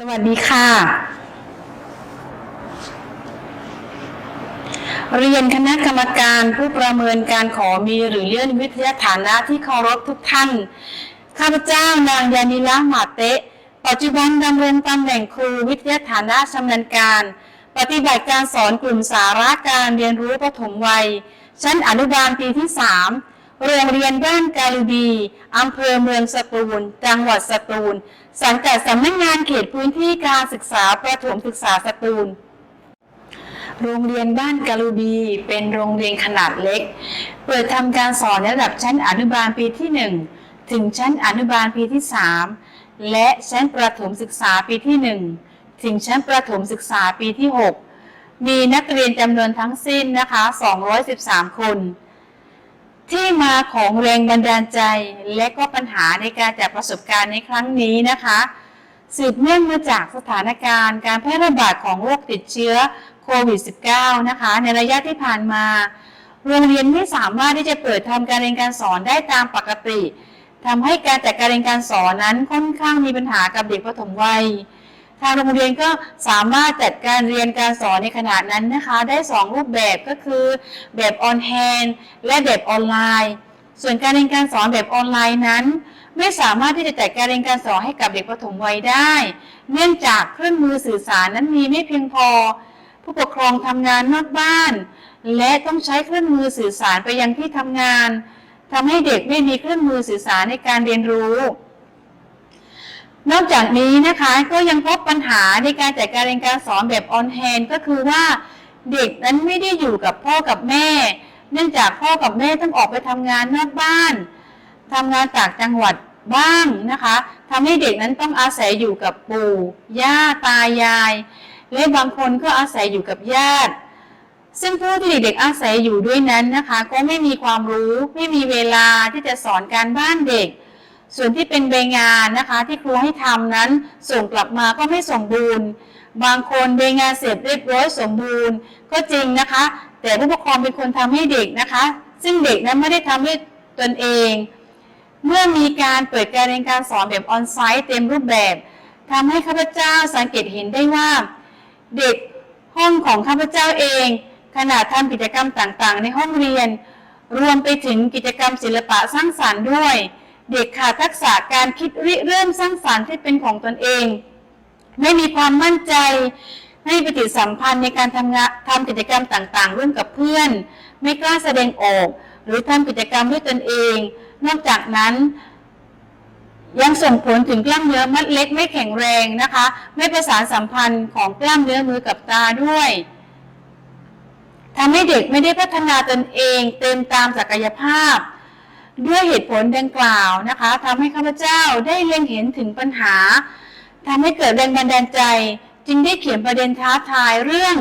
สวัสดีค่ะ เรียนคณะกรรมการผู้ประเมินการขอมีหรือเลื่อนวิทยาฐานะที่เคารพทุกท่าน ข้าพเจ้านางยานิละหมาเตะ ปัจจุบันดำรงตำแหน่งครูวิทยาฐานะชำนาญการ ปฏิบัติการสอนกลุ่มสาระการเรียนรู้ปฐมวัย ชั้นอนุบาลปีที่ 3 โรงเรียนบ้านกาลูดีอำเภอเมืองสตูล จังหวัดสตูล สังกัดสำนักงานเขตพื้นที่การศึกษาประถมศึกษาสตูล โรงเรียนบ้านกาลูบีเป็นโรงเรียนขนาดเล็ก เปิดทำการสอนระดับชั้นอนุบาลปีที่ 1 ถึงชั้นอนุบาลปีที่ 3 และชั้นประถมศึกษาปีที่ 1 ถึงชั้นประถมศึกษาปีที่ 6 มีนักเรียนจำนวนทั้งสิ้นนะคะ 213 คน ที่มาของแรงบันดาลใจและก็ปัญหาในการจัดประสบการณ์ในครั้งนี้นะคะ สืบเนื่องมาจากสถานการณ์การแพร่ระบาดของโรคติดเชื้อโควิด -19 นะคะ ในระยะที่ผ่านมา โรงเรียนไม่สามารถที่จะเปิดทำการเรียนการสอนได้ตามปกติทำให้การจัดการเรียนการสอนนั้นค่อนข้างมีปัญหากับเด็กประถมวัย ทางโรงเรียนก็สามารถจัดการเรียนการสอนในขณะนั้นนะคะ ได้ 2 รูปแบบก็คือ แบบออนแฮนและแบบออนไลน์ ส่วนการเรียนการสอนแบบออนไลน์นั้น ไม่สามารถที่จะจัดการเรียนการสอนให้กับเด็กประถมวัยได้ เนื่องจากเครื่องมือสื่อสารนั้นมีไม่เพียงพอ ผู้ปกครองทำงานนอกบ้าน และต้องใช้เครื่องมือสื่อสารไปยังที่ทำงานทำให้เด็กไม่มีเครื่องมือสื่อสารในการเรียนรู้ นอกจากนี้นะคะก็ยังพบปัญหาในการจัดการเรียนการสอนแบบออนแฮนก็คือว่าเด็กนั้นไม่ได้อยู่กับพ่อกับแม่ เนื่องจากพ่อกับแม่ต้องออกไปทำงานนอกบ้านทำงานจากจังหวัดบ้างนะคะทำให้เด็กนั้นต้องอาศัยอยู่กับปู่ย่าตายาย และบางคนก็อาศัยอยู่กับญาติ ซึ่งผู้ที่เด็กอาศัยอยู่ด้วยนั้นนะคะ ก็ไม่มีความรู้ไม่มีเวลาที่จะสอนการบ้านเด็ก ส่วนที่เป็นใบงานนะคะที่ครูให้ทำนั้นส่งกลับมาก็ไม่สมบูรณ์ บางคนใบงานเสร็จเรียบร้อยสมบูรณ์ ก็จริงนะคะ แต่ผู้ปกครองเป็นคนทำให้เด็กนะคะ ซึ่งเด็กนั้นไม่ได้ทำด้วยตนเอง เมื่อมีการเปิดการเรียนการสอนแบบออนไซต์เต็มรูปแบบทำให้ข้าพเจ้าสังเกตเห็นได้ว่า เด็กห้องของข้าพเจ้าเอง ขณะทำกิจกรรมต่างๆ ในห้องเรียน รวมไปถึงกิจกรรมศิลปะสร้างสรรค์ด้วย เด็กขาดทักษะการคิดริเริ่มสร้างสรรค์ที่เป็นของตนเอง ไม่มีความมั่นใจไม่ปฏิสัมพันธ์ในการทำงานทำกิจกรรมต่างๆ ร่วมกับเพื่อน ไม่กล้าแสดงออก หรือทำกิจกรรมด้วยตนเอง นอกจากนั้นยังส่งผลถึงกล้ามเนื้อมัดเล็กไม่แข็งแรงนะคะ ไม่ประสานสัมพันธ์ของกล้ามเนื้อมือกับตาด้วยทำให้เด็กไม่ได้พัฒนาตนเอง เต็มตามศักยภาพ ด้วยเหตุผลดังกล่าวนะคะทำให้ข้าพเจ้าได้เล็งเห็นถึงปัญหาทำให้เกิดแรงบันดาลใจ จึงได้เขียนประเด็นท้าทายเรื่อง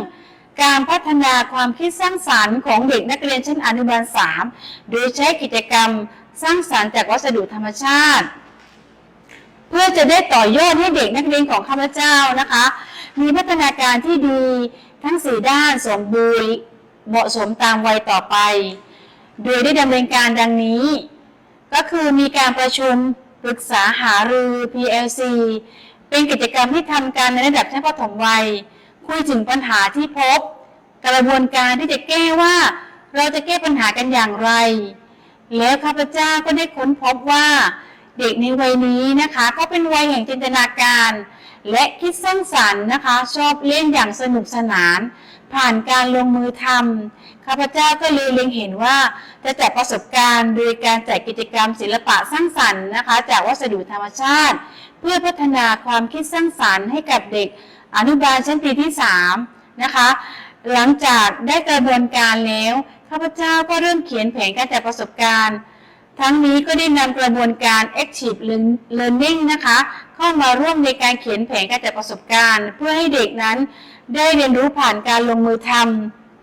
การพัฒนาความคิดสร้างสรรค์ของเด็กนักเรียนชั้นอนุบาล 3 โดยใช้กิจกรรมสร้างสรรค์จากวัสดุธรรมชาติ เพื่อจะได้ต่อยอดให้เด็กนักเรียนของข้าพเจ้านะคะ มีพัฒนาการที่ดีทั้งสี่ด้านสมบูรณ์เหมาะสมตามวัยต่อไป โดยได้ดำเนินการดังนี้ ก็คือมีการประชุมปรึกษาหารือ PLC เป็นกิจกรรมที่ทำการในระดับชั้นประถมวัย คุยถึงปัญหาที่พบ กระบวนการที่จะแก้ว่า เราจะแก้ปัญหากันอย่างไร แล้วข้าพเจ้าก็ได้ค้นพบว่า เด็กในวัยนี้นะคะ ก็เป็นวัยแห่งจินตนาการ และคิดสร้างสรรค์นะคะ ชอบเล่นอย่างสนุกสนาน ผ่านการลงมือทำข้าพเจ้าก็เลยเล็งเห็นว่าจะจัดประสบการณ์โดยการจัดกิจกรรมศิลปะสร้างสรรค์นะคะ จากวัสดุธรรมชาติ เพื่อพัฒนาความคิดสร้างสรรค์ให้กับเด็กอนุบาลชั้นปีที่3นะคะหลังจากได้กระบวนการแล้วข้าพเจ้าก็เริ่มเขียนแผนการจัดประสบการณ์ทั้งนี้ก็ได้นำกระบวนการ Active Learning นะคะ เข้ามาร่วมในการเขียนแผนการจัดประสบการณ์ เพื่อให้เด็กนั้นได้เรียนรู้ผ่านการลงมือท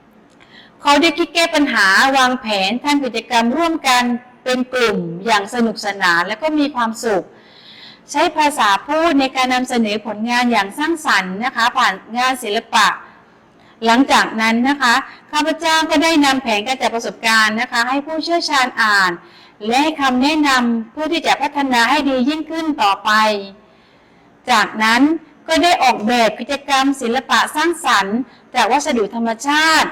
ำเขาได้คิดแก้ปัญหาวางแผนทำกิจกรรมร่วมกันเป็นกลุ่มอย่างสนุกสนานและก็มีความสุข ใช้ภาษาพูดในการนำเสนอผลงานอย่างสร้างสรรค์นะคะ ผ่านงานศิลปะ หลังจากนั้นนะคะข้าพเจ้าก็ได้นำแผนการจัดประสบการณ์นะคะ ให้ผู้เชี่ยวชาญอ่าน และให้คำแนะนำเพื่อที่จะพัฒนาให้ดียิ่งขึ้นต่อไป จากนั้นก็ได้ออกแบบกิจกรรมศิลปะสร้างสรรค์ จากวัสดุธรรมชาติ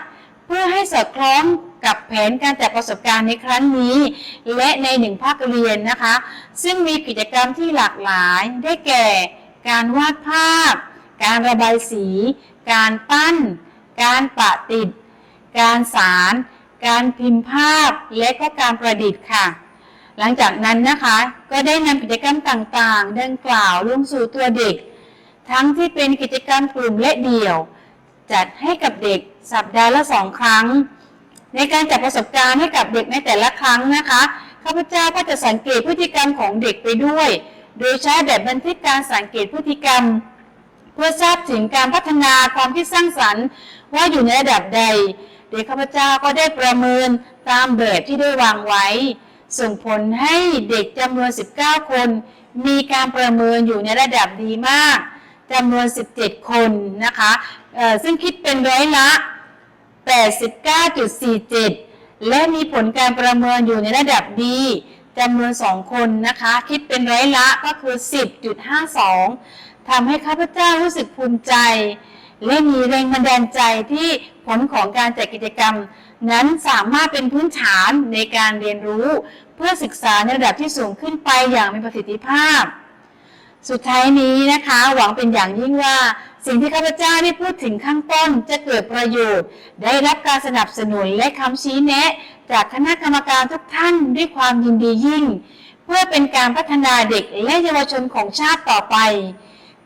เพื่อให้สอดคล้องกับแผนการจัดประสบการณ์ในครั้งนี้ และในหนึ่งภาคเรียนนะคะ ซึ่งมีกิจกรรมที่หลากหลายได้แก่ การวาดภาพ การระบายสี การปั้น การปะติด การสาร การพิมพ์ภาพ และก็การประดิษฐ์ค่ะ หลังจากนั้นนะคะก็ได้นำกิจกรรมต่างๆดังกล่าวลงสู่ตัวเด็ก ทั้งที่เป็นกิจกรรมกลุ่มและเดี่ยว จัดให้กับเด็กสัปดาห์ละสองครั้ง ในการจัดประสบการณ์ให้กับเด็กในแต่ละครั้งนะคะข้าพเจ้าก็จะสังเกตพฤติกรรมของเด็กไปด้วย โดยใช้แบบบันทึกการสังเกตพฤติกรรม เพื่อทราบถึงการพัฒนาความคิดสร้างสรรค์ ว่าอยู่ในระดับใดเด็กข้าพเจ้าก็ได้ประเมินตามแบบที่ได้วางไว้ ส่งผลให้เด็กจำนวน 19 คน มีการประเมินอยู่ในระดับดีมากจำนวน 17 คนนะคะซึ่งคิดเป็นร้อยละ 89.47 และมีผลการประเมินอยู่ในระดับดีจำนวน 2 คนนะคะ คิดเป็นร้อยละก็คือ 10.52 ทำให้ข้าพเจ้ารู้สึกภูมิใจ และมีแรงบันดาลใจที่ผลของการจัดกิจกรรม นั้นสามารถเป็นพื้นฐานในการเรียนรู้ เพื่อศึกษาในระดับที่สูงขึ้นไปอย่างมีประสิทธิภาพ สุดท้ายนี้นะคะ หวังเป็นอย่างยิ่งว่า สิ่งที่ข้าพเจ้าได้พูดถึงข้างต้นจะเกิดประโยชน์ ได้รับการสนับสนุนและคำชี้แนะ จากคณะกรรมการทุกท่านด้วยความยินดียิ่ง เพื่อเป็นการพัฒนาเด็กและเยาวชนของชาติต่อไป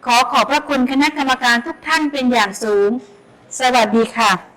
ขอขอบพระคุณคณะกรรมการทุกท่านเป็นอย่างสูง สวัสดีค่ะ